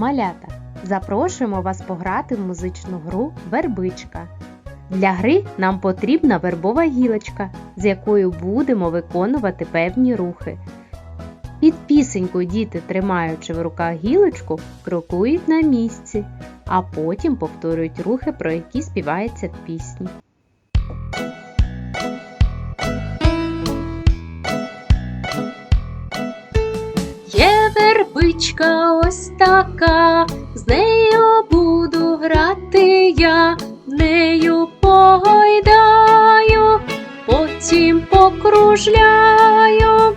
малята! Запрошуємо вас пограти в музичну гру Вербичка. Для гри нам потрібна вербова гілочка, з якою будемо виконувати певні рухи. Під пісеньку діти, тримаючи в руках гілочку, крокують на місці, а потім повторюють рухи, про які співається в пісні. Є ось така, з нею буду грати я, нею погойдаю, потім покружляю.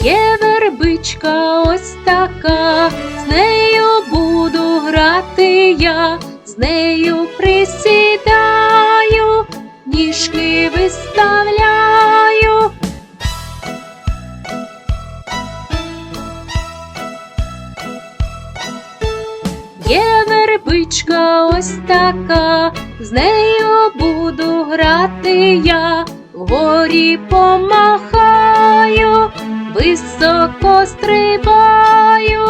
Є вербичка ось така, з нею буду грати я, з нею присідаю, Є вербичка ось така, з нею буду грати я, вгорі помахаю, високо стрибаю.